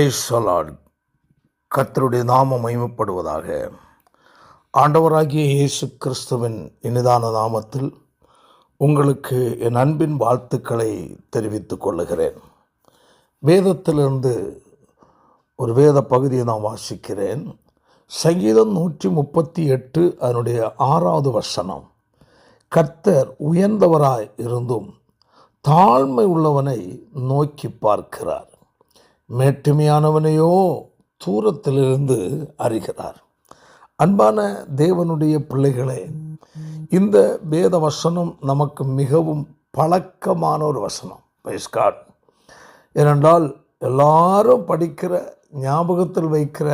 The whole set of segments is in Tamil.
பிரைஸ் சொலாட் கர்த்தருடைய நாமம் மகிமைப்படுவதாக. ஆண்டவராகிய இயேசு கிறிஸ்துவின் இனிதான நாமத்தில் உங்களுக்கு என் அன்பின் வாழ்த்துக்களை தெரிவித்துக் கொள்ளுகிறேன். வேதத்திலிருந்து ஒரு வேத பகுதியை நான் வாசிக்கிறேன். சங்கீதம் நூற்றி முப்பத்தி எட்டு அதனுடைய ஆறாவது வசனம். கர்த்தர் உயர்ந்தவராய் இருந்தும் தாழ்மை உள்ளவனை நோக்கி பார்க்கிறார். மேட்டுமையானவனையோ தூரத்திலிருந்து அறிகிறார். அன்பான தேவனுடைய பிள்ளைகளே இந்த வேத வசனம் நமக்கு மிகவும் பழக்கமான ஒரு வசனம். பைஸ்காட் ஏனென்றால் எல்லாரும் படிக்கிற ஞாபகத்தில் வைக்கிற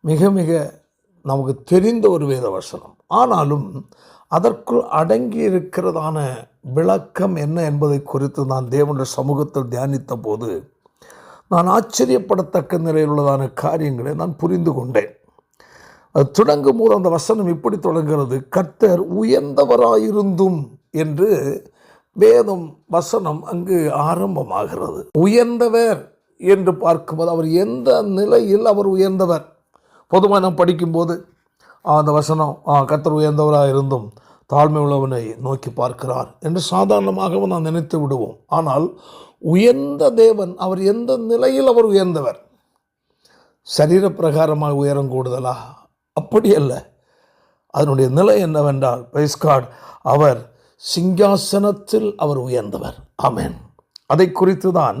மிக மிக நமக்கு தெரிந்த ஒரு வேத வசனம். ஆனாலும் அதற்குள் அடங்கி இருக்கிறதான விளக்கம் என்ன என்பதை குறித்து நான் தேவனுடைய சமூகத்தில் தியானித்த போது நான் ஆச்சரியப்படத்தக்க நிலையில் உள்ளதான காரியங்களை நான் புரிந்து கொண்டேன். அது தொடங்கும் போது அந்த வசனம் இப்படி தொடங்கிறது கர்த்தர் உயர்ந்தவராயிருந்தும் என்று வேதம் வசனம் அங்கு ஆரம்பமாகிறது. உயர்ந்தவர் என்று பார்க்கும்போது அவர் எந்த நிலையில் அவர் உயர்ந்தவர்? பொதுவாக நாம் படிக்கும்போது அந்த வசனம் ஆ, கர்த்தர் உயர்ந்தவராக இருந்தும் தாழ்மை உள்ளவனை நோக்கி பார்க்கிறார் என்று சாதாரணமாகவும் நான் நினைத்து விடுவோம். ஆனால் உயர்ந்த தேவன் அவர் எந்த நிலையில் அவர் உயர்ந்தவர்? சரீர பிரகாரமாக உயரம் கூடுதலா? அப்படி அல்ல அதனுடைய நிலை என்னவென்றால் பிரைஸ்காட் அவர் சிங்காசனத்தில் அவர் உயர்ந்தவர். ஆமேன். அதை குறித்து தான்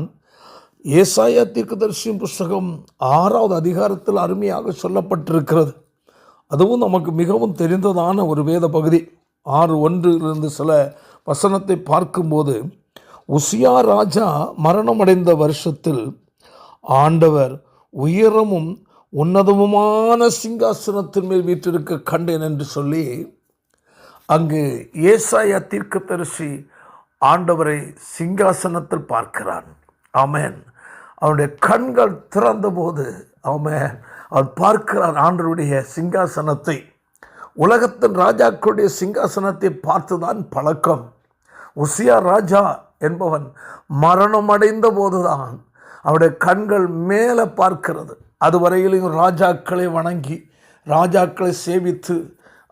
ஏசாயா தீர்க்கதரிசியின் புஸ்தகம் ஆறாவது அதிகாரத்தில் அருமையாக சொல்லப்பட்டிருக்கிறது. அதுவும் நமக்கு மிகவும் தெரிந்ததான ஒரு வேத பகுதி ஆறு ஒன்றிலிருந்து சில வசனத்தை பார்க்கும்போது உசியா ராஜா மரணமடைந்த வருஷத்தில் ஆண்டவர் உயரமும் உன்னதமுமான சிங்காசனத்தின் மேல் வீற்றிருக்க கண்டேன் என்று சொல்லி அங்கு ஏசாயா தீர்க்கதரிசி ஆண்டவரை சிங்காசனத்தில் பார்க்கிறான். ஆமேன். அவனுடைய கண்கள் திறந்தபோது அவன் அவன் பார்க்கிறான் ஆண்டருடைய சிங்காசனத்தை. உலகத்தின் ராஜாக்களுடைய சிங்காசனத்தை பார்த்துதான் பழக்கம். உசியா ராஜா என்பவன் மரணம் அடைந்த போதுதான் அவருடைய கண்கள் மேலே பார்க்கிறது. அதுவரையிலையும் ராஜாக்களை வணங்கி ராஜாக்களை சேவித்து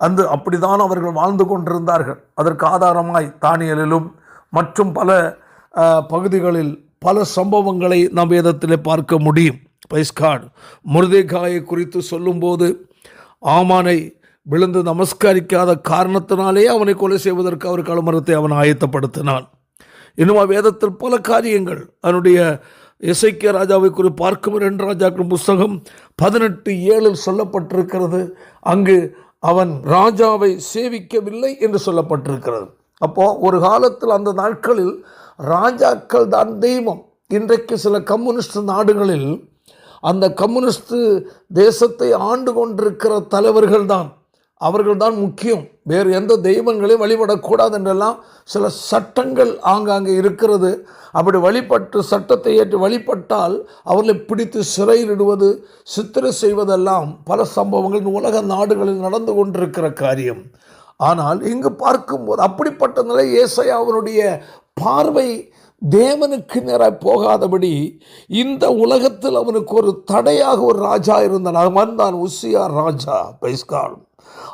அந்த அப்படிதான் அவர்கள் வாழ்ந்து கொண்டிருந்தார்கள். அதற்கு ஆதாரமாய் தானியலிலும் மற்றும் பல பகுதிகளில் பல சம்பவங்களை நம் வேதத்தில் பார்க்க முடியும். பைஸ்கார்டு முருதைக்காயை குறித்து சொல்லும்போது ஆமானை விழுந்து நமஸ்கரிக்காத காரணத்தினாலே அவனை கொலை செய்வதற்கு அவர் களமரத்தை அவன் ஆயத்தப்படுத்தினான். இன்னும் வேதத்தில் பல காரியங்கள். அவனுடைய இசைக்கிய ராஜாவை குறித்து பார்க்கும் ரெண்டு ராஜாக்கள் புஸ்தகம் பதினெட்டு ஏழில் சொல்லப்பட்டிருக்கிறது. அங்கு அவன் ராஜாவை சேவிக்கவில்லை என்று சொல்லப்பட்டிருக்கிறது. அப்போது ஒரு காலத்தில் அந்த நாட்களில் ராஜாக்கள் தான் தெய்வம். இன்றைக்கு சில கம்யூனிஸ்ட் நாடுகளில் அந்த கம்யூனிஸ்ட் தேசத்தை ஆண்டு கொண்டிருக்கிற தலைவர்கள் தான். அவர்கள் தான் முக்கியம். வேறு எந்த தெய்வங்களையும் வழிபடக்கூடாது என்றெல்லாம் சில சட்டங்கள் ஆங்காங்கே இருக்கிறது. அப்படி வழிபட்டு சட்டத்தை ஏற்று வழிபட்டால் அவர்களை பிடித்து சிறையிலிடுவது சித்திரை செய்வதெல்லாம் பல சம்பவங்கள் உலக நாடுகளில் நடந்து கொண்டிருக்கிற காரியம். ஆனால் இங்கு பார்க்கும்போது அப்படிப்பட்ட நிலை ஏசையா அவனுடைய பார்வை தேவனுக்கு நேராக போகாதபடி இந்த உலகத்தில் அவனுக்கு ஒரு தடையாக ஒரு ராஜா இருந்தான். அவன் தான் உசியா ராஜா. பைஸ்காலம்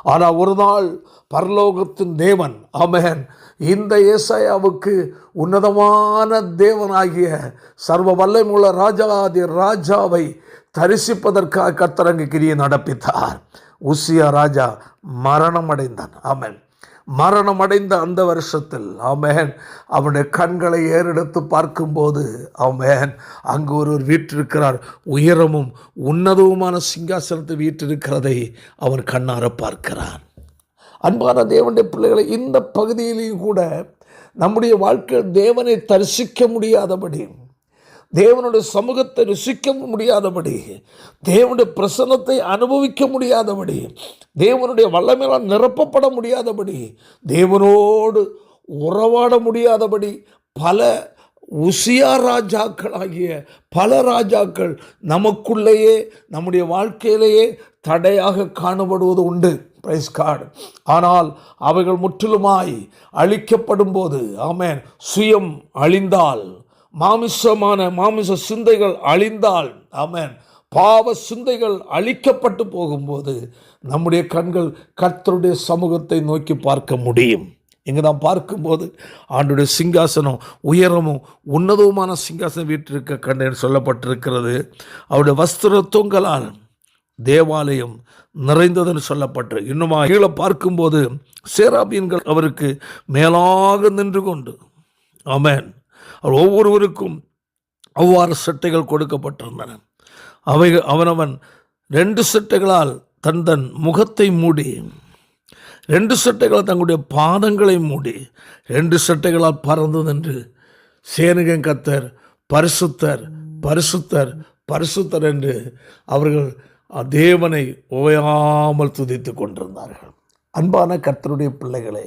ஆனால் ஒரு நாள் பரலோகத்தின் தேவன் அமேன் இந்த ஏசாயாவுக்கு உன்னதமான தேவனாகிய சர்வ வல்லமுள்ள ராஜாதி ராஜாவை தரிசிப்பதற்காக கத்தரங்கு கிரியை நடப்பித்தார். உசியா ராஜா மரணம் அடைந்தான் மரணம் அடைந்த அந்த வருஷத்தில் ஆமென். அவனுடைய கண்களை ஏறெடுத்து பார்க்கும்போது ஆமென் அங்கு ஒருவர் வீற்றிருக்கிறார். உயரமும் உன்னதவுமான சிங்காசனத்தை வீற்றிருக்கிறதை அவன் கண்ணார பார்க்கிறான். அன்பான தேவனுடைய பிள்ளைகளை இந்த பகுதியிலையும் கூட நம்முடைய வாழ்க்கையில் தேவனை தரிசிக்க முடியாதபடி தேவனுடைய சமூகத்தை ருசிக்க முடியாதபடி தேவனுடைய பிரசன்னத்தை அனுபவிக்க முடியாதபடி தேவனுடைய வல்லமையால் நிரப்பப்பட முடியாதபடி தேவனோடு உறவாட முடியாதபடி பல உசியா ராஜாக்களாகிய பல ராஜாக்கள் நமக்குள்ளேயே நம்முடைய வாழ்க்கையிலேயே தடையாக காணப்படுவது உண்டு. பிரைஸ் கார்டு ஆனால் அவைகள் முற்றிலுமாய் அழிக்கப்படும் போது ஆமேன் சுயம் அழிந்தால் மாமிசமான மாமிச சிந்தைகள் அழிந்தால் ஆமேன். பாவ சிந்தைகள் அழிக்கப்பட்டு போகும்போது நம்முடைய கண்கள் கர்த்தருடைய சமூகத்தை நோக்கி பார்க்க முடியும். இங்கே நாம் பார்க்கும்போது ஆண்டுடைய சிங்காசனம் உயரமும் உன்னதவுமான சிங்காசனம் வீட்டிருக்க கண்டேன் சொல்லப்பட்டிருக்கிறது. அவருடைய வஸ்திர தொங்கலால் தேவாலயம் நிறைந்ததுன்னு சொல்லப்பட்டு இன்னும் கீழே பார்க்கும்போது சேராபீன்கள் அவருக்கு மேலாக நின்று கொண்டு ஆமேன். அவர் ஒவ்வொருவருக்கும் அவ்வாறு சட்டைகள் கொடுக்கப்பட்டிருந்தன. அவை அவனவன் ரெண்டு சட்டைகளால் தன் தன் முகத்தை மூடி ரெண்டு சட்டைகளால் தங்களுடைய பாதங்களை மூடி ரெண்டு சட்டைகளால் பறந்ததென்று சேனகன் சேனுகன் கத்தர் பரிசுத்தர் பரிசுத்தர் பரிசுத்தர் என்று அவர்கள் தேவனை ஓயாமல் துதித்து கொண்டிருந்தார்கள். அன்பான கர்த்தருடைய பிள்ளைகளே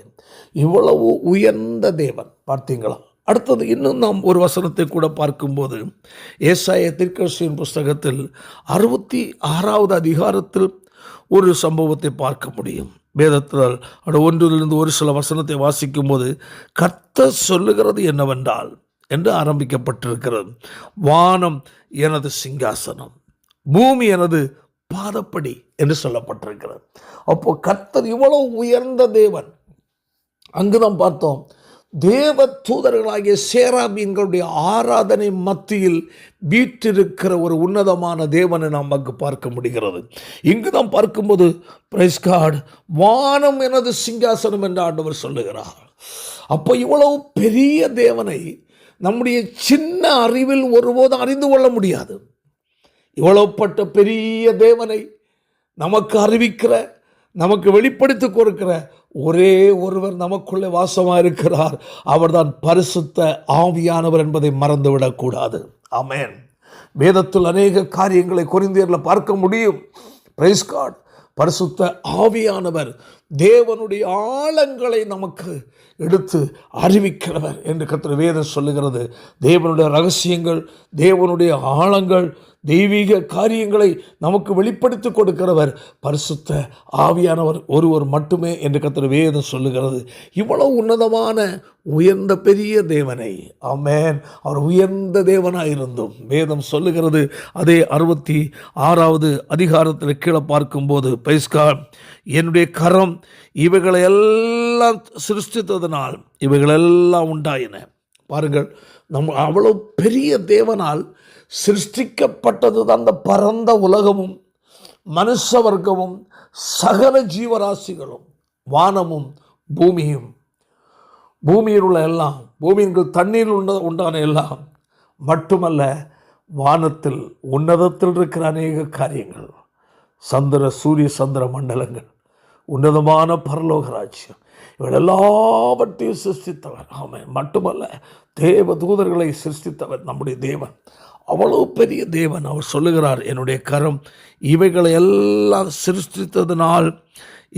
இவ்வளவு உயர்ந்த தேவன் பார்த்தீங்களா? அடுத்தது இன்னும் நாம் ஒரு வசனத்தை கூட பார்க்கும்போது ஏசாய திருக்கர்சியின் புஸ்தகத்தில் அறுபத்தி ஆறாவது அதிகாரத்தில் ஒரு சம்பவத்தை பார்க்க முடியும். வேதத்தால் அது ஒன்றிலிருந்து ஒரு சில வசனத்தை வாசிக்கும்போது கத்த சொல்லுகிறது என்னவென்றால் என்று ஆரம்பிக்கப்பட்டிருக்கிறது வானம் எனது சிங்காசனம் பூமி எனது பாதப்படி என்று சொல்லப்பட்டிருக்கிறது. அப்போ கர்த்தர் இவ்வளவு உயர்ந்த தேவன். அங்கு தான் பார்த்தோம் தேவ தூதர்களாகிய சேராபீன்களுடைய ஆராதனை மத்தியில் வீற்றிருக்கிற ஒரு உன்னதமான தேவனை நாம் அங்கு பார்க்க முடிகிறது. இங்கு நாம் பார்க்கும்போது பிரைஸ் வானம் எனது சிங்காசனம் என்று ஆண்டவர் சொல்லுகிறார். அப்போ இவ்வளவு பெரிய தேவனை நம்முடைய சின்ன அறிவில் ஒருபோதும் அறிந்து கொள்ள முடியாது. இவ்வளவுப்பட்ட பெரிய தேவனை நமக்கு அறிவிக்கிற நமக்கு வெளிப்படுத்தி கொடுக்கிற ஒரே ஒருவர் நமக்குள்ளே வாசமாக இருக்கிறார். அவர்தான் பரிசுத்த ஆவியானவர் என்பதை மறந்துவிடக்கூடாது அமேன் வேதத்தில் அநேக காரியங்களை குறிந்தியரில் பார்க்க முடியும். பிரைஸ் காட் பரிசுத்த ஆவியானவர் தேவனுடைய ஆழங்களை நமக்கு எடுத்து அறிவிக்கிறவர் என்று கத்திர வேதம் சொல்லுகிறது. தேவனுடைய ரகசியங்கள் தேவனுடைய ஆழங்கள் தெய்வீக காரியங்களை நமக்கு வெளிப்படுத்தி கொடுக்கிறவர் பரிசுத்த ஆவியானவர் ஒருவர் மட்டுமே என்று கத்திர வேதம் சொல்லுகிறது. இவ்வளவு உன்னதமான உயர்ந்த பெரிய தேவனை. ஆமேன். அவர் உயர்ந்த தேவனாக இருந்தும் வேதம் சொல்லுகிறது அதே அறுபத்தி ஆறாவது அதிகாரத்தில் கீழே பார்க்கும்போது பைஸ்கா என்னுடைய கரம் இவைகளை எல்லாம் சிருஷ்டித்ததனால் இவைகளெல்லாம் உண்டாயின. பாருங்கள் நம் அவ்வளோ பெரிய தேவனால் சிருஷ்டிக்கப்பட்டது அந்த பரந்த உலகமும் மனுஷ வர்க்கமும் சகல ஜீவராசிகளும் வானமும் பூமியும். பூமியில் உள்ள எல்லாம் பூமியின் தண்ணீர் உண்ட உண்டான எல்லாம் மட்டுமல்ல வானத்தில் உன்னதத்தில் இருக்கிற அநேக காரியங்கள். சந்திர சூரிய சந்திர மண்டலங்கள் உன்னதமான பரலோக ராஜ்யம். இவள் எல்லாவற்றையும் சிருஷ்டித்தவர். ஆமாம் மட்டுமல்ல தேவ தூதர்களை சிருஷ்டித்தவர் நம்முடைய தேவன். அவ்வளவு பெரிய தேவன் அவர் சொல்லுகிறார் என்னுடைய கரம் இவைகளை எல்லாம் சிருஷ்டித்ததினால்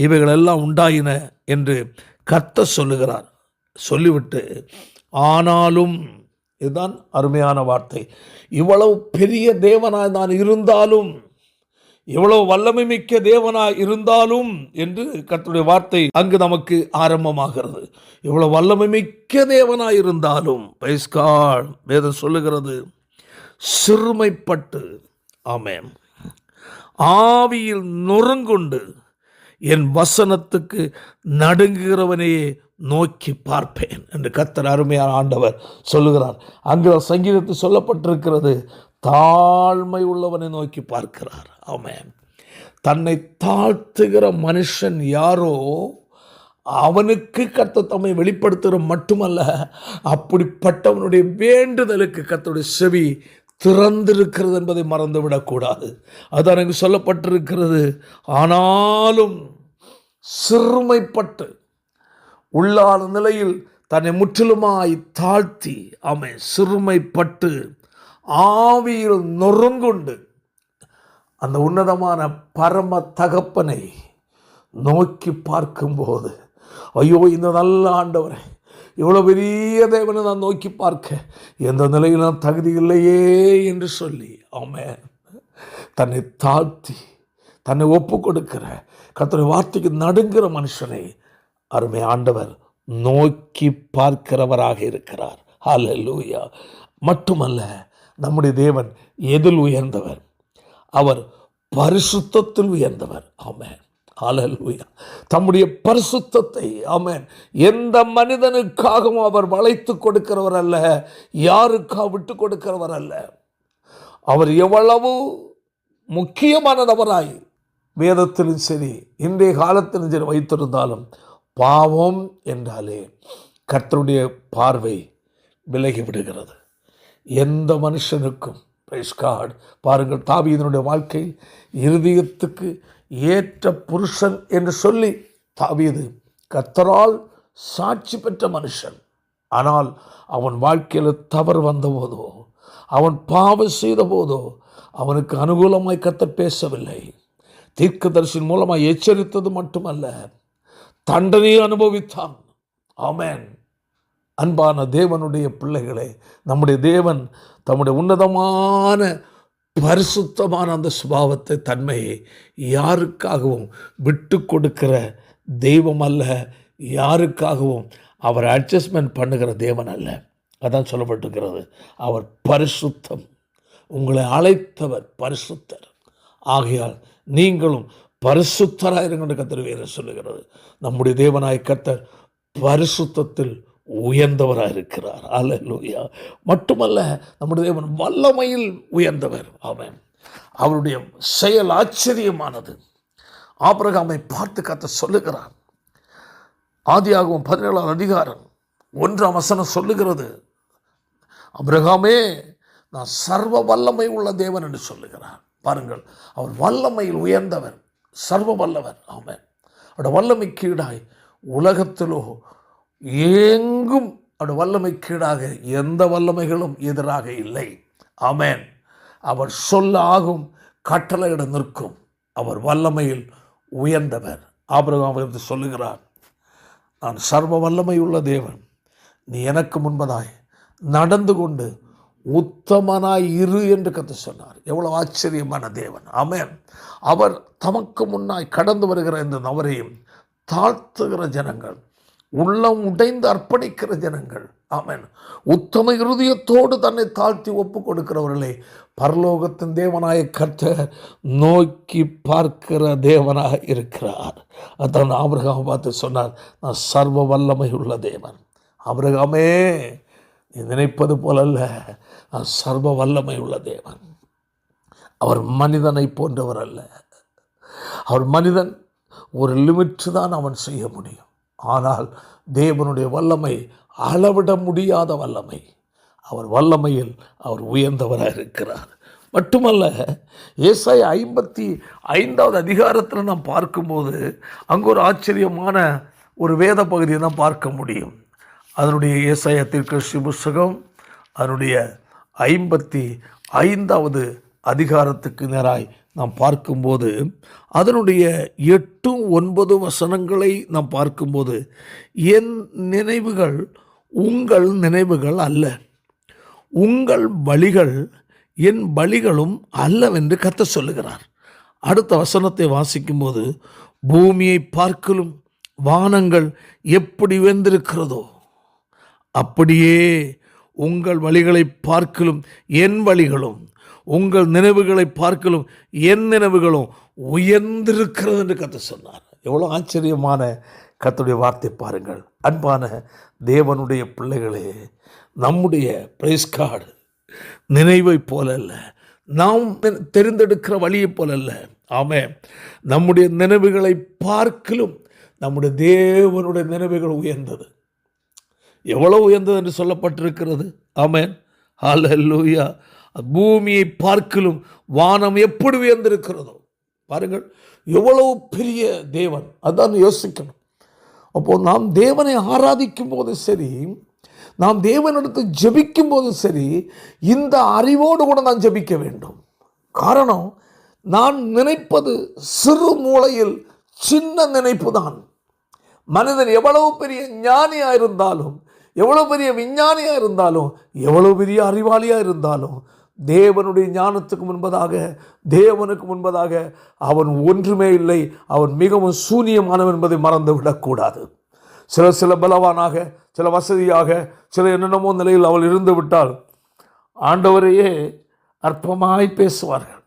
இவைகள் எல்லாம் உண்டாயின என்று கத்த சொல்லுகிறார். சொல்லிவிட்டு ஆனாலும் இதுதான் அருமையான வார்த்தை இவ்வளவு பெரிய தேவனாய் நான் இருந்தாலும் இவ்வளவு வல்லமை மிக்க தேவனாய் இருந்தாலும் என்று கர்த்தருடைய வார்த்தை அங்கு நமக்கு ஆரம்பமாகிறது. இவ்வளவு வல்லமை மிக்க தேவனாய் இருந்தாலும் பைஸ்கால் வேதம் சொல்லுகிறது சிறுமைப்பட்டு. ஆமேன். ஆவியில் நொறுங்குண்டு என் வசனத்துக்கு நடுங்குகிறவனையே நோக்கி பார்ப்பேன் என்று கத்தர் அருமையான ஆண்டவர் சொல்லுகிறார். அங்கு சங்கீதத்தில் சொல்லப்பட்டிருக்கிறது தாழ்மை உள்ளவனை நோக்கி பார்க்கிறார். ஆமேன். தன்னை தாழ்த்துகிற மனுஷன் யாரோ அவனுக்கு கத்த தம்மை வெளிப்படுத்துகிற மட்டுமல்ல அப்படிப்பட்டவனுடைய வேண்டுதலுக்கு கத்தோடைய செவி திறந்திருக்கிறது என்பதை மறந்துவிடக்கூடாது. அதான் எனக்கு சொல்லப்பட்டிருக்கிறது. ஆனாலும் சிறுமைப்பட்டு உள்ளான நிலையில் தன்னை முற்றிலுமாய் தாழ்த்தி அவன் சிறுமைப்பட்டு ஆவியில் நொறுங்குண்டு அந்த உன்னதமான பரம தகப்பனை நோக்கி பார்க்கும்போது ஐயோ இந்த நல்ல ஆண்டவரை இவ்வளோ பெரிய தேவனை நான் நோக்கி பார்க்க. எந்த நிலையில் நான் தகுதி இல்லையே என்று சொல்லி ஆமென். தன்னை தாழ்த்தி தன்னை ஒப்பு கொடுக்கிற கத்தனை வார்த்தைக்கு நடுங்கிற மனுஷனை அருமை ஆண்டவர் நோக்கி பார்க்கிறவராக இருக்கிறார். ஹalleluya மட்டுமல்ல நம்முடைய தேவன் எதில் உயர்ந்தவர்? அவர் பரிசுத்தத்தில் உயர்ந்தவர். ஆமென். ஹalleluya தம்முடைய பரிசுத்தத்தை ஆமேன். எந்த மனிதனுக்காகவும் அவர் வளைத்து கொடுக்கிறவர் அல்ல யாருக்கா விட்டு கொடுக்கிறவர் அல்ல. அவர் எவ்வளவு முக்கியமானவராய் வேதத்திலும் சரி இன்றைய காலத்திலும் சரி வைத்திருந்தாலும் பாவம் என்றாலே கர்த்தருடைய பார்வை விலகி விடுகிறது. எந்த மனுஷனுக்கும் பிரைஸ் பாருங்கள் தாவீதனுடைய வாழ்க்கை இருதயத்துக்கு ஏற்ற புருஷன் என்று சொல்லி தாவீது கத்தரால் சாட்சி பெற்ற மனுஷன். ஆனால் அவன் வாழ்க்கையில் தவறு வந்தபோதோ அவன் பாவம் செய்த போதோ அவனுக்கு அனுகூலமாய் கத்தர் பேசவில்லை. தீர்க்கதரிசின் மூலமாக எச்சரித்தது மட்டுமல்ல தண்டனையை அனுபவித்தான். ஆமேன். அன்பான தேவனுடைய பிள்ளைகளே நம்முடைய தேவன் தம்முடைய உன்னதமான பரிசுத்தமான அந்த சுபாவத்தை தன்மையை யாருக்காகவும் விட்டு கொடுக்கிற தெய்வம் அல்ல யாருக்காகவும் அவர் அட்ஜஸ்ட்மெண்ட் பண்ணுகிற தேவன் அல்ல. அதான் சொல்லப்பட்டிருக்கிறது. அவர் பரிசுத்தம். உங்களை அழைத்தவர் பரிசுத்தர். ஆகையால் நீங்களும் பரிசுத்தராயிருங்கள் கத்தர் வேறு சொல்லுகிறது. நம்முடைய தேவனாய் கத்தர் பரிசுத்தத்தில் உயர்ந்தவராக இருக்கிறார். அலலூயா மட்டுமல்ல நம்முடைய தேவன் வல்லமையில் உயர்ந்தவர். அவன் அவருடைய செயல் ஆச்சரியமானது. ஆபிரகாமை பார்த்து கத்த சொல்லுகிறார். ஆதியாகவும் பதினேழாம் அதிகாரம் ஒன்றாம் வசனம் சொல்லுகிறது. அபிரகாமே நான் சர்வ வல்லமை உள்ள தேவன் என்று சொல்லுகிறார். பாருங்கள் அவர் வல்லமையில் உயர்ந்தவர். சர்வ வல்லவர். ஆமென். அவருடைய வல்லமை கீழாய் உலகத்திலோ எங்கும் அவருடைய வல்லமைக்கீடாக எந்த வல்லமைகளும் எதிராக இல்லை. அமேன் அவர் சொல்ல ஆகும் கட்டளையிட நிற்கும். அவர் வல்லமையில் உயர்ந்தவர். ஆபிரகாம் என்று சொல்லுகிறார் நான் சர்வ வல்லமை உள்ள தேவன். நீ எனக்கு முன்பதாய் நடந்து கொண்டு உத்தமனாய் இரு என்று கற்று சொன்னார். எவ்வளோ ஆச்சரியமான தேவன். ஆமென். அவர் தமக்கு முன்னாய் கடந்து வருகிற இந்த நபரையும் தாழ்த்துகிற ஜனங்கள். உள்ளம் உடைந்து அர்ப்பணிக்கிற ஜனங்கள். ஆமேன். உத்தம இருதயத்தோடு தன்னை தாழ்த்தி ஒப்பு கொடுக்கிறவர்களே பரலோகத்தின் தேவனாய கற்ற நோக்கி பார்க்கிற தேவனாக இருக்கிறார். அதான் ஆபிரகாம் பார்த்து சொன்னார் நான் சர்வ வல்லமை உள்ள தேவன். ஆபிரகாமே நீ நினைப்பது போலல்ல நான் சர்வ வல்லமை உள்ள தேவன். அவர் மனிதனை போன்றவர் அல்ல. அவர் மனிதன் ஒரு லிமிட்டு தான் அவன் செய்ய முடியும். ஆனால் தேவனுடைய வல்லமை அளவிட முடியாத வல்லமை. அவர் வல்லமையில் அவர் உயர்ந்தவராக இருக்கிறார். மட்டுமல்ல ஏசாய் ஐம்பத்தி ஐந்தாவது அதிகாரத்தில் நாம் பார்க்கும்போது அங்கே ஒரு ஆச்சரியமான ஒரு வேத பகுதியை தான் பார்க்க முடியும். அதனுடைய ஏசாய தீர்க்கதரிசி புஸ்தகம் அதனுடைய ஐம்பத்தி ஐந்தாவது அதிகாரத்துக்கு நேராய் நாம் பார்க்கும்போது அதனுடைய எட்டும் ஒன்பது வசனங்களை நாம் பார்க்கும்போது என் நினைவுகள் உங்கள் நினைவுகள் அல்ல. உங்கள் வழிகள் என் பலிகளும் அல்லவென்று கத்த சொல்லுகிறார். அடுத்த வசனத்தை வாசிக்கும்போது பூமியை பார்க்கலும் வானங்கள் எப்படி வெந்திருக்கிறதோ அப்படியே உங்கள் வழிகளை பார்க்கலும் என் வழிகளும் உங்கள் நினைவுகளை பார்க்கலும் என் நினைவுகளும் உயர்ந்திருக்கிறது என்று கற்று சொன்னார். எவ்வளோ ஆச்சரியமான கத்துடைய வார்த்தை பாருங்கள். அன்பான தேவனுடைய பிள்ளைகளே நம்முடைய பிரைஸ்கார்டு நினைவை போல அல்ல நாம் தெரிந்தெடுக்கிற வழியைப் போல அல்ல. ஆமே நம்முடைய நினைவுகளை பார்க்கலும் நம்முடைய தேவனுடைய நினைவுகள் உயர்ந்தது. எவ்வளோ உயர்ந்தது என்று சொல்லப்பட்டிருக்கிறது. ஆமேன். ஹalleluya பூமியை பார்க்கலும் வானம் எப்படி உயர்ந்திருக்கிறதோ. பாருங்கள் எவ்வளவு பெரிய தேவன். அதான் யோசிக்கணும். அப்போ நாம் தேவனை ஆராதிக்கும் போது சரி நாம் தேவனிடத்து ஜபிக்கும் போது சரி இந்த அறிவோடு கூட நான் ஜபிக்க வேண்டும். காரணம் நான் நினைப்பது சிறு மூளையில் சின்ன நினைப்பு தான். மனிதன் எவ்வளவு பெரிய ஞானியாக இருந்தாலும் எவ்வளோ பெரிய விஞ்ஞானியாக இருந்தாலும் எவ்வளோ பெரிய அறிவாளியாக இருந்தாலும் தேவனுடைய ஞானத்துக்கு முன்பதாக தேவனுக்கு முன்பதாக அவன் ஒன்றுமே இல்லை. அவன் மிகவும் சூனியமானவன் என்பதை மறந்து விடக்கூடாது சில சில பலவானாக சில வசதியாக சில என்னென்னமோ நிலையில் அவள் இருந்து விட்டால் ஆண்டவரையே அற்பமாய் பேசுவார்கள்.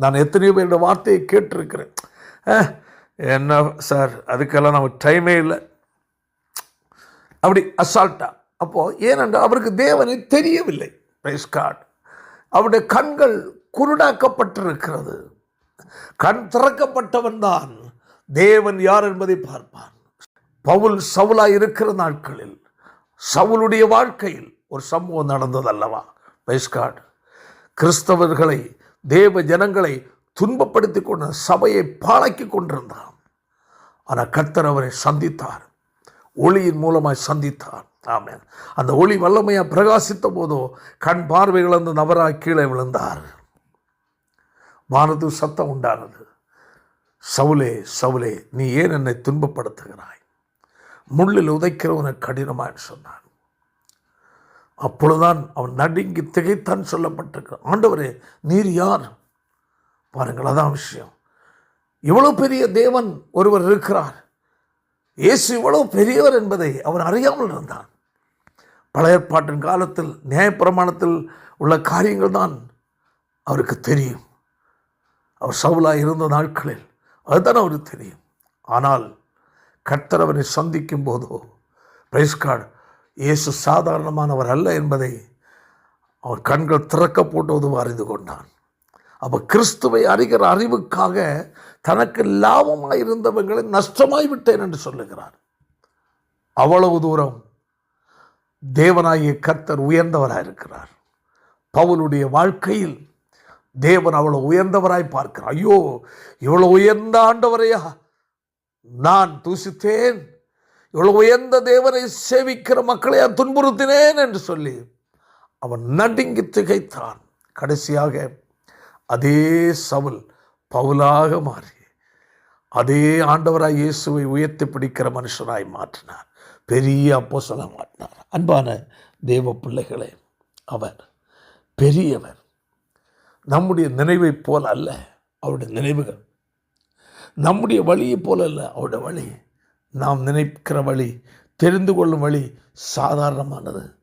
நான் எத்தனையோ பேருடைய வார்த்தையை கேட்டிருக்கிறேன். என்ன சார் அதுக்கெல்லாம் நமக்கு டைமே இல்லை. அப்படி அசால்ட்டா அப்போது ஏனென்றால் அவருக்கு தேவனை தெரியவில்லை. பிரைஸ் கார்டு அவருடைய கண்கள் குருடாக்கப்பட்டிருக்கிறது. கண் திறக்கப்பட்டவன் தான் தேவன் யார் என்பதை பார்ப்பான். பவுல் சவுலாய் இருக்கிற நாட்களில் சவுலுடைய வாழ்க்கையில் ஒரு சம்பவம் நடந்தது அல்லவா வைஸ்காட் கிறிஸ்தவர்களை தேவ ஜனங்களை துன்பப்படுத்தி கொண்ட சபையை பாழக்கி கொண்டிருந்தான். ஆனால் கர்த்தர் அவரை சந்தித்தார். ஒளியின் மூலமாய் சந்தித்தார். ஆமென். அந்த ஒளி வல்லமையாக பிரகாசித்த போதோ கண் பார்வை இழந்த நபராக கீழே விழுந்தார். வானது சத்தம் உண்டானது. சவுலே சவுலே நீ ஏன் என்னை துன்பப்படுத்துகிறாய்? முள்ளில் உதைக்கிறவனை கடினமான்னு சொன்னான். அப்பொழுதுதான் அவன் நடுங்கி திகைத்தான் சொல்லப்பட்டிருக்க. ஆண்டவரே நீர் யார்? பாருங்கள் அதான் விஷயம். இவ்வளவு பெரிய தேவன் ஒருவர் இருக்கிறார். இயேசு இவ்வளவு பெரியவர் என்பதை அவர் அறியாமல் இருந்தான். பழைய ஏற்பாட்டின் காலத்தில் நியாயப்பிரமாணத்தில் உள்ள காரியங்கள் தான் அவருக்கு தெரியும். அவர் சவுலாக இருந்த நாட்களில் அதுதான் அவருக்கு தெரியும். ஆனால் கர்த்தர் அவரை சந்திக்கும் போதோ பிரைஸ்கார்டு இயேசு சாதாரணமானவர் அல்ல என்பதை அவர் கண்கள் திறக்க போட்டுவதும் அறிந்து கொண்டான். அப்போ கிறிஸ்துவை அறிகிற அறிவுக்காக தனக்கு லாபமாக இருந்தவர்களை நஷ்டமாய் விட்டேன் என்று சொல்லுகிறார். அவ்வளவு தூரம் தேவனாகிய கர்த்தர் உயர்ந்தவராக இருக்கிறார் பவுலுடைய வாழ்க்கையில் தேவன் அவ்வளோ உயர்ந்தவராய் பார்க்கிறார். ஐயோ இவ்வளோ உயர்ந்த ஆண்டவரையா? நான் தூசித்தேன். இவ்வளோ உயர்ந்த தேவரை சேவிக்கிற மக்களை நான் துன்புறுத்தினேன் என்று சொல்லி அவன் நடுங்கி திகைத்தான். கடைசியாக அதே சவுல் பவுலாக மாறி அதே ஆண்டவராய் இயேசுவை உயர்த்தி பிடிக்கிற மனுஷனாய் மாற்றினார் பெரிய அப்போ சொல்ல மாட்டார். அன்பான தேவ பிள்ளைகளே அவர் பெரியவர். நம்முடைய நினைவைப் போல அல்ல அவருடைய நினைவுகள். நம்முடைய வழியைப் போல அல்ல அவருடைய வழி. நாம் நினைக்கிற வழி தெரிந்து கொள்ளும் வழி சாதாரணமானது.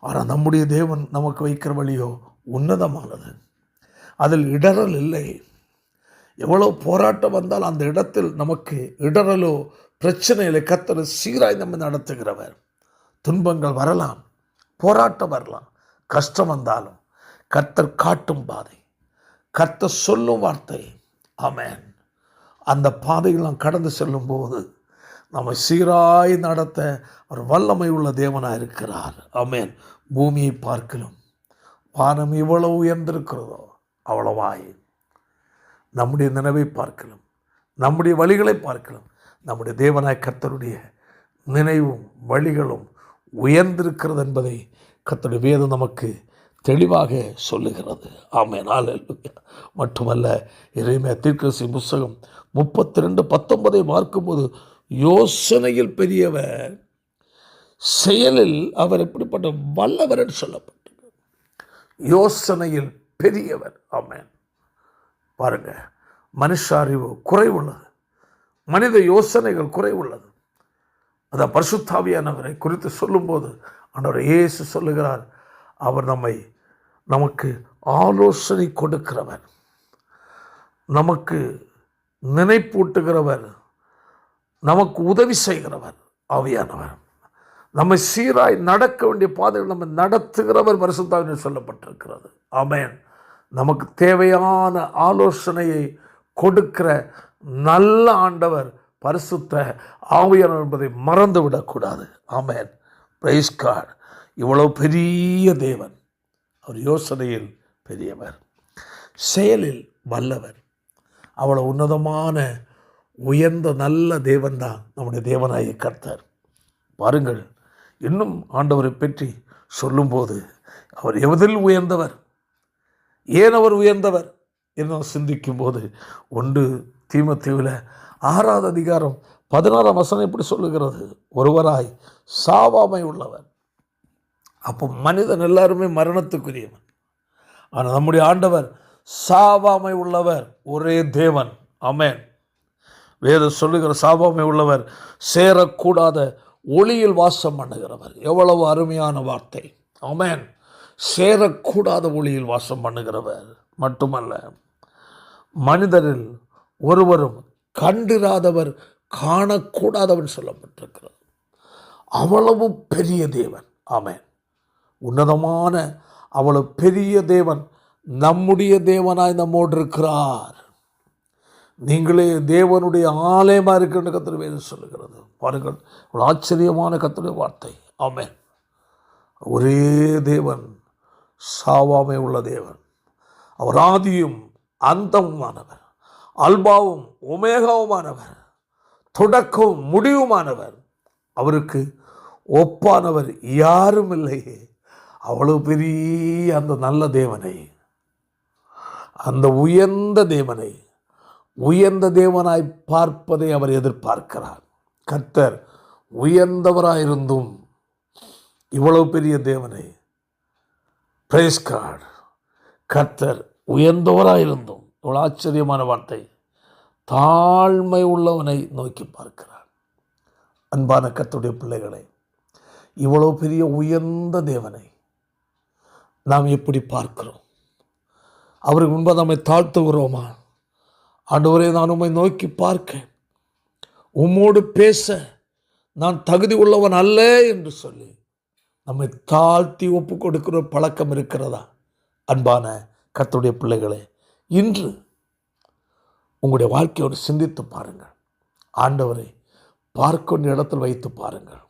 ஆனால் நம்முடைய தேவன் நமக்கு வைக்கிற வழியோ உன்னதமானது. அதில் இடறல் இல்லை. எவ்வளோ போராட்டம் வந்தால் அந்த இடத்தில் நமக்கு இடறலோ பிரச்சனைகளை கத்தர் சீராய் நம்ம நடத்துகிறவர். துன்பங்கள் வரலாம் போராட்டம் வரலாம் கஷ்டம் வந்தாலும் கர்த்தர் காட்டும் பாதை கர்த்தர் சொல்லும் வார்த்தை. ஆமென். அந்த பாதையில் நாம் கடந்து செல்லும்போது நம்மை சீராய் நடத்த ஒரு வல்லமை உள்ள தேவனாக இருக்கிறார். அமேன் பூமியை பார்க்கலும் வானம் இவ்வளவு உயர்ந்திருக்கிறதோ அவ்வளவாய். நம்முடைய நினைவை பார்க்கலாம் நம்முடைய வழிகளை பார்க்கலாம் நம்முடைய தேவனாய் கர்த்தருடைய நினைவும் வழிகளும் உயர்ந்திருக்கிறது என்பதை கர்த்தருடைய வேதம் நமக்கு தெளிவாக சொல்லுகிறது. ஆமென். ஹalleluya. மட்டுமல்ல இறைமையா தீர்க்கதரிசி புஸ்தகம் முப்பத்தி ரெண்டு பத்தொன்பதை பார்க்கும்போது யோசனையில் பெரியவர் செயலில் அவர் எப்படிப்பட்ட வல்லவர் என்று சொல்லப்பட்டது யோசனையில் பெரியவர். ஆமேன். பாருங்க மனுஷ அறிவு குறைவுள்ளது. மனித யோசனைகள் குறைவுள்ளது. அதான் பரிசுத்தாவியானவரை குறித்து சொல்லும்போது ஆண்டவர் இயேசு சொல்லுகிறார் அவர் நம்மை நமக்கு ஆலோசனை கொடுக்கிறவர் நமக்கு நினைப்பூட்டுகிறவர் நமக்கு உதவி செய்கிறவர் ஆவியானவர். நம்மை சீராய் நடக்க வேண்டிய பாதையில் நம்ம நடத்துகிறவர் பரிசுத்தாவின் சொல்லப்பட்டிருக்கிறது. ஆமேன். நமக்கு தேவையான ஆலோசனையை கொடுக்கிற நல்ல ஆண்டவர் பரிசுத்த ஆவியர் என்பதை மறந்து விடக்கூடாது ஆமென். பிரைஸ் காட் இவ்வளவு பெரிய தேவன். அவர் யோசனையில் பெரியவர். செயலில் வல்லவர். அவ்வளோ உன்னதமான உயர்ந்த நல்ல தேவன்தான் நம்முடைய தேவனாய கர்த்தர். பாருங்கள் இன்னும் ஆண்டவரை பற்றி சொல்லும்போது அவர் எவதில் உயர்ந்தவர்? ஏன் அவர் உயர்ந்தவர்? என்று சிந்திக்கும் போது ஒன்று தீமத்தீவில் ஆறாவது அதிகாரம் பதினாறாம் வசனம் எப்படி சொல்லுகிறது? ஒருவராய் சாவாமை உள்ளவர். அப்போ மனிதன் எல்லாருமே மரணத்துக்குரியவன். ஆனால் நம்முடைய ஆண்டவர் சாவாமை உள்ளவர் ஒரே தேவன். அமேன் வேறு சொல்லுகிற சாவாமை உள்ளவர் சேரக்கூடாத ஒளியில் வாசம் பண்ணுகிறவர். எவ்வளவு அருமையான வார்த்தை. அமேன் சேரக்கூடாத ஒளியில் வாசம் பண்ணுகிறவர். மட்டுமல்ல மனிதரில் ஒருவரும் கண்டிராதவர் காணக்கூடாதவன் சொல்லப்பட்டிருக்கிறது. அவ்வளவு பெரிய தேவன். ஆமேன். உன்னதமான அவ்வளவு பெரிய தேவன் நம்முடைய தேவனாய் நம்மோடு இருக்கிறார். நீங்களே தேவனுடைய ஆலயமாக இருக்கின்ற கத்திர வேறு சொல்லுகிறது. பாருங்கள் ஒரு ஆச்சரியமான கத்துடைய வார்த்தை. ஆமேன். ஒரே தேவன் சாவாமை உள்ள தேவன். அவர் ஆதியும் அந்தமுமானவர். அல்பாவும் ஒமேகாவுமானவர். தொடக்கவும் முடிவுமானவர். அவருக்கு ஒப்பானவர் யாரும் இல்லையே அவ்வளவு பெரிய அந்த நல்ல தேவனை. அந்த உயர்ந்த தேவனை. உயர்ந்த தேவனாய் பார்ப்பதை அவர் எதிர்பார்க்கிறார். கர்த்தர் உயர்ந்தவராயிருந்தும் இவ்வளவு பெரிய தேவனை. பிரேஸ்கார்டு கர்த்தர் உயர்ந்தவராயிருந்தும். இவ்வளோ ஆச்சரியமான வார்த்தை. தாழ்மை உள்ளவனை நோக்கி பார்க்கிறார். அன்பான கத்துடைய பிள்ளைகளை இவ்வளோ பெரிய உயர்ந்த தேவனை நாம் எப்படி பார்க்கிறோம்? அவருக்கு முன்பு நம்மை தாழ்த்துகிறோமா? ஆண்டவரே நான் உம்மை நோக்கி பார்க்க உம்மோடு பேச நான் தகுதி உள்ளவன் அல்ல என்று சொல்லி நம்மை தாழ்த்தி ஒப்பு கொடுக்கிற பழக்கம் இருக்கிறதா? அன்பான கத்துடைய பிள்ளைகளே இன்று உங்களுடைய வாழ்க்கையோடு சிந்தித்து பாருங்கள். ஆண்டவரை பார்க்கொண்ட இடத்தில் வைத்து பாருங்கள்.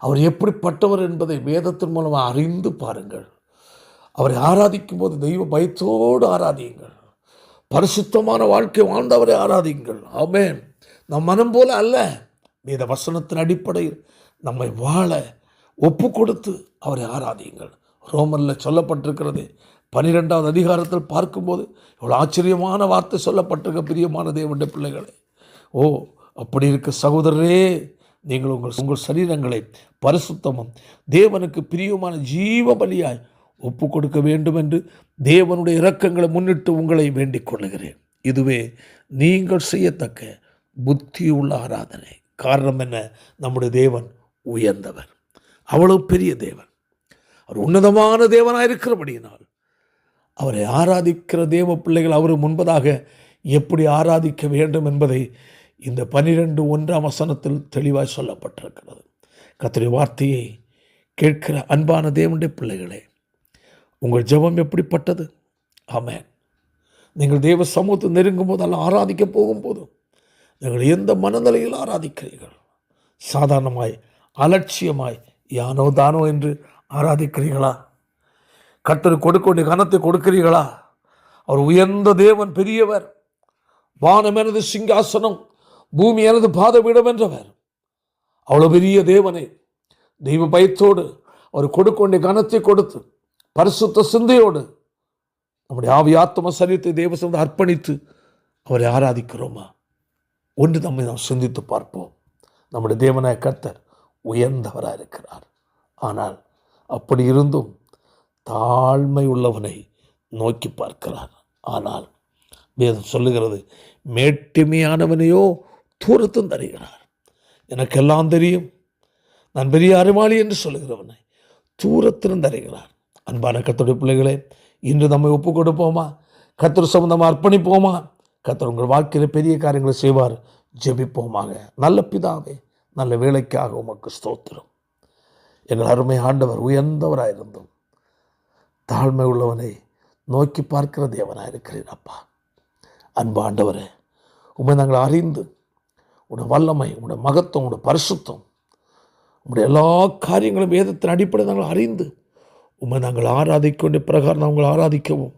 அவர் எப்படிப்பட்டவர் என்பதை வேதத்தின் மூலமாக அறிந்து பாருங்கள். அவரை ஆராதிக்கும் போது தெய்வ பயத்தோடு ஆராதியுங்கள். பரிசுத்தமான வாழ்க்கை வாழ்ந்தவரை ஆராதியுங்கள். ஆமே நம் மனம் போல அல்ல. வேத வசனத்தின் அடிப்படையில் நம்மை வாழ ஒப்பு கொடுத்து அவரை ஆராதியுங்கள். ரோமனில் சொல்லப்பட்டிருக்கிறது பனிரெண்டாவது அதிகாரத்தில் பார்க்கும்போது இவ்வளோ ஆச்சரியமான வார்த்தை சொல்லப்பட்டிருக்க பிரியமான தேவண்ட பிள்ளைகளே. ஓ அப்படி இருக்க சகோதரரே நீங்கள் உங்கள் உங்கள் சரீரங்களை பரிசுத்தமும் தேவனுக்கு பிரியமான ஜீவ பலியாய் ஒப்பு கொடுக்க வேண்டும் என்று தேவனுடைய இரக்கங்களை முன்னிட்டு உங்களை வேண்டிக் கொள்ளுகிறேன். இதுவே நீங்கள் செய்யத்தக்க புத்தியுள்ள ஆராதனை. காரணம் என்ன? நம்முடைய தேவன் உயர்ந்தவர். அவ்வளவு பெரிய தேவன். அவர் உன்னதமான தேவனாக இருக்கிறபடியினால் அவரை ஆராதிக்கிற தேவ பிள்ளைகள் அவர் முன்பதாக எப்படி ஆராதிக்க வேண்டும் என்பதை இந்த பனிரெண்டு ஒன்றாம் வசனத்தில் தெளிவாய் சொல்லப்பட்டிருக்கிறது. கத்திரி வார்த்தையை கேட்கிற அன்பான தேவனுடைய பிள்ளைகளே உங்கள் ஜெபம் எப்படிப்பட்டது? ஆமென். நீங்கள் தேவ சமூகத்தை நெருங்கும் போதெல்லாம் ஆராதிக்க போகும்போதும் நீங்கள் எந்த மனநிலையில் ஆராதிக்கிறீர்கள்? சாதாரணமாய் அலட்சியமாய் யானோ தானோ என்று ஆராதிக்கிறீர்களா? கர்த்தர் கொடுக்க வேண்டிய கனத்தை கொடுக்கிறீர்களா? அவர் உயர்ந்த தேவன் பெரியவர். வானம் எனது சிங்காசனம் பூமி எனது பாதபீடம் என்றவர். அவ்வளோ பெரிய தேவனை தெய்வ பயத்தோடு அவர் கொடுக்க வேண்டிய கனத்தை கொடுத்து பரிசுத்த சிந்தையோடு நம்முடைய ஆவி ஆத்ம சரீரத்தை தேவசந்த அர்ப்பணித்து அவரை ஆராதிக்கிறோமா? ஒன்று நம்மை நாம் சிந்தித்து பார்ப்போம். நம்முடைய தேவனாய கர்த்தர் உயர்ந்தவராக இருக்கிறார் ஆனால் அப்படி இருந்தும் தாழ்மை உள்ளவனை நோக்கி பார்க்கிறார். ஆனால் வேதம் சொல்லுகிறது மேட்டுமையானவனையோ தூரத்தும் தருகிறார். எனக்கெல்லாம் தெரியும் நான் பெரிய அறிவாளி என்று சொல்லுகிறவனை தூரத்திலும் தருகிறார். அன்பான கத்தருடைய பிள்ளைகளே இன்று நம்மை ஒப்பு கொடுப்போமா? கத்தர் சம்பந்தமாக அர்ப்பணிப்போமா? கத்தர் உங்கள் வாழ்க்கையில் பெரிய காரியங்களை செய்வார். ஜெபிப்போமாக. நல்ல பிதாவே நல்ல வேலைக்காக உமக்கு ஸ்தோத்திரம். எங்கள் அருமை ஆண்டவர் உயர்ந்தவராயிருந்தும் தாழ்மை உள்ளவனை நோக்கி பார்க்கிற தேவனாக இருக்கிறேன் அப்பா. அன்பாண்டவரே உண்மை நாங்கள் அறிந்து உடைய வல்லமை உடைய மகத்துவம் உடைய பரிசுத்தம் உடைய எல்லா காரியங்களும் வேதத்தின் அடிப்படையில் நாங்கள் அறிந்து உண்மை நாங்கள் ஆராதிக்க வேண்டிய பிரகாரம் நாங்கள் ஆராதிக்கவும்.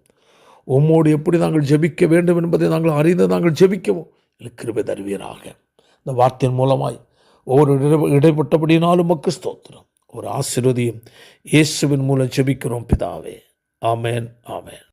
உம்மோடு எப்படி நாங்கள் ஜெபிக்க வேண்டும் என்பதை நாங்கள் அறிந்து நாங்கள் ஜெபிக்கவும். கிருபை தருவீராக. இந்த வார்த்தையின் மூலமாய் ஒவ்வொரு இடை- இடைப்பட்டபடினாலும் மக்கு ஸ்தோத்திரம். ஒரு ஆசிர்வதியும் இயேசுவின் மூலம் ஜெபிக்கிறோம் பிதாவே. ஆமேன் ஆமேன்.